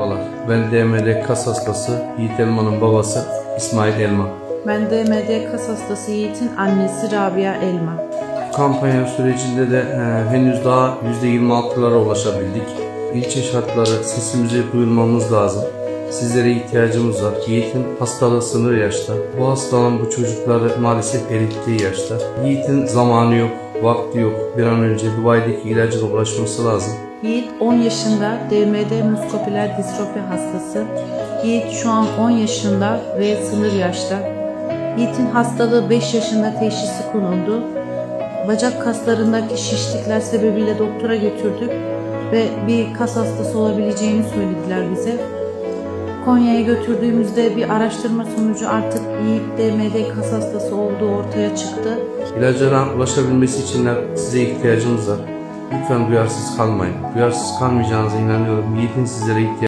Merhabalar, ben DMD kas hastası Yiğit Elman'ın babası İsmail Elma. Ben DMD kas hastası Yiğit'in annesi Rabia Elma. Kampanya sürecinde de e, henüz daha %26'lara ulaşabildik. İlçe şartları sesimizi duyurmamız lazım. Sizlere ihtiyacımız var. Yiğit'in hastalığı sınır yaşta. Bu hastalığın bu çocukları maalesef erittiği yaşta. Yiğit'in zamanı yok, vakti yok. Bir an önce Dubai'deki ilacına ulaşması lazım. Yiğit 10 yaşında DMD muskopüler distrofi hastası. Yiğit şu an 10 yaşında ve sınır yaşta. Yiğit'in hastalığı 5 yaşında teşhisi konuldu. Bacak kaslarındaki şişlikler sebebiyle doktora götürdük ve bir kas hastası olabileceğini söylediler bize. Konya'ya götürdüğümüzde bir araştırma sonucu artık Yiğit DMD kas hastası olduğu ortaya çıktı. İlaclara ulaşabilmesi için size ihtiyacımız var. Lütfen duyarsız kalmayın. Duyarsız kalmayacağınıza inanıyorum. Yiğit'in sizlere ihtiyacı